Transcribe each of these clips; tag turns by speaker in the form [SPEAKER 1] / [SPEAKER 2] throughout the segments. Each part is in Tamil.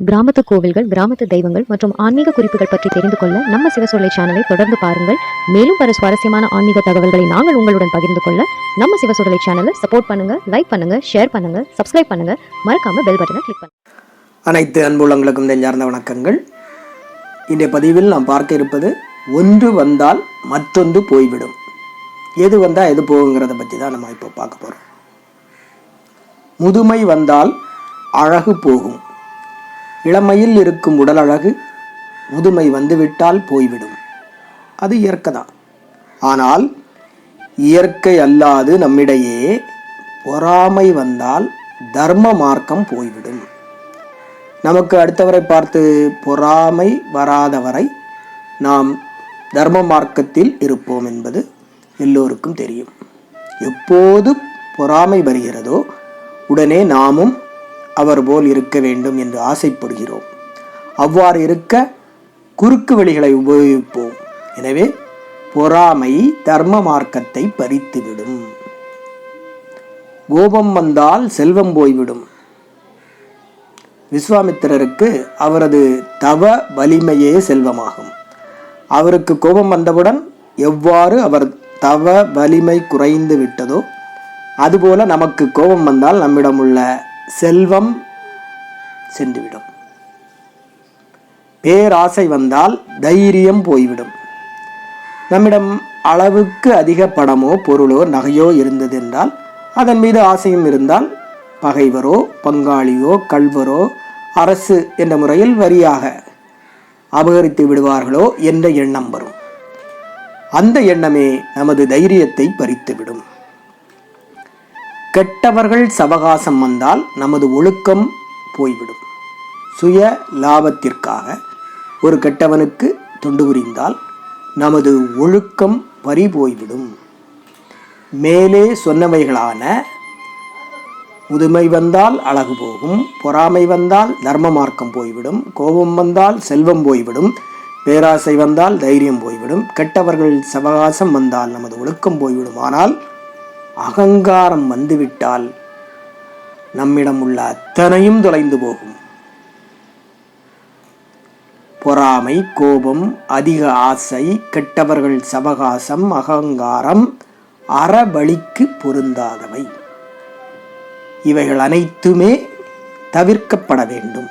[SPEAKER 1] கிராமத்து கோவில்கள் கிராமத்து தெய்வங்கள் மற்றும் ஆன்மீக குறிப்புகள் பற்றி தெரிந்து கொள்ள நம்ம சிவசொல்லை சேனலை தொடர்ந்து பாருங்கள். மேலும் பல சுவாரஸ்யமான ஆன்மீக தகவல்களை நாங்கள் உங்களுடன் பகிர்ந்து கொள்ள நம்ம சிவசொல்லை சேனலை சப்போர்ட் பண்ணுங்க லைக் பண்ணுங்க ஷேர் பண்ணுங்க சப்ஸ்கிரைப் பண்ணுங்க. மறக்காம பெல் பட்டனை கிளிக் பண்ணுங்க.
[SPEAKER 2] அனைத்து அன்புள்ளங்களுக்கும் நெஞ்சார்ந்த வணக்கங்கள். இன்றைய பதிவில் நாம் பார்க்க இருப்பது ஒன்று வந்தால் மற்றொன்று போய்விடும். எது வந்தால் எது போகுங்கிறத பற்றி தான் நம்ம இப்போ பார்க்க போகிறோம் முதுமை வந்தால் அழகு போகும். இளமையில் இருக்கும் உடல் அழகு முதுமை வந்துவிட்டால் போய்விடும். அது இயற்கை தான் ஆனால் இயற்கை அல்லாது நம்மிடையே பொறாமை வந்தால் தர்ம மார்க்கம் போய்விடும். நமக்கு அடுத்தவரை பார்த்து பொறாமை வராதவரை நாம் தர்ம மார்க்கத்தில் இருப்போம் என்பது எல்லோருக்கும் தெரியும். எப்போது பொறாமை வருகிறதோ உடனே நாமும் அவர் போல் இருக்க வேண்டும் என்று ஆசைப்படுகிறோம். அவ்வாறு இருக்க குறுக்கு வழிகளை உபயோகிப்போம். எனவே பொறாமை தர்ம மார்க்கத்தை பறித்துவிடும். கோபம் வந்தால் செல்வம் போய்விடும். விஸ்வாமித்திரருக்கு அவரது தவ வலிமையே செல்வமாகும். அவருக்கு கோபம் வந்தவுடன் எவ்வாறு அவர் தவ வலிமை குறைந்து விட்டதோ அதுபோல நமக்கு கோபம் வந்தால் நம்மிடம் உள்ள செல்வம் சென்றுவிடும். பேராசை வந்தால் தைரியம் போய்விடும். நம்மிடம் அளவுக்கு அதிக பணமோ பொருளோ நகையோ இருந்தது என்றால் அதன் மீது ஆசையும் இருந்தால் பகைவரோ பங்காளியோ கல்வரோ அரசு என்ற முறையில் வரியாக அபகரித்து விடுவார்களோ என்ற எண்ணம் வரும். அந்த எண்ணமே நமது தைரியத்தை பறித்துவிடும். கெட்டவர்கள் சவகாசம் வந்தால் நமது ஒழுக்கம் போய்விடும். சுய லாபத்திற்காக ஒரு கெட்டவனுக்கு தொண்டு புரிந்தால் நமது ஒழுக்கம் பறி போய்விடும். மேலே சொன்னவைகளான முதுமை வந்தால் அழகு போகும் பொறாமை வந்தால் தர்ம மார்க்கம் போய்விடும் கோபம் வந்தால் செல்வம் போய்விடும் பேராசை வந்தால் தைரியம் போய்விடும் கெட்டவர்கள் சவகாசம் வந்தால் நமது ஒழுக்கம் போய்விடும். ஆனால் அகங்காரம் வந்துவிட்டால் நம்மிடம் உள்ள அத்தனையும் தொலைந்து போகும். பொறாமை கோபம் அதிக ஆசை கெட்டவர்கள் சவகாசம் அகங்காரம் அறவழிக்கு பொருந்தாதவை. இவைகள் அனைத்துமே தவிர்க்கப்பட வேண்டும்.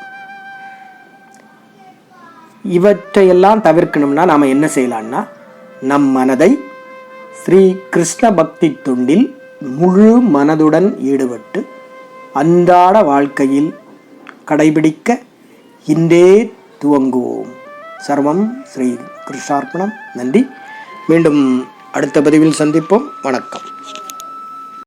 [SPEAKER 2] இவற்றையெல்லாம் தவிர்க்கணும்னா நாம் என்ன செய்யலாம்னா நம் மனதை ஸ்ரீ கிருஷ்ண பக்தி தொண்டில் முழு மனதுடன் ஈடுபட்டு அன்றாட வாழ்க்கையில் கடைபிடிக்க இன்றே துவங்குவோம். சர்வம் ஸ்ரீ கிருஷ்ணார்ப்பணம் நன்றி. மீண்டும் அடுத்த பதிவில் சந்திப்போம். வணக்கம்.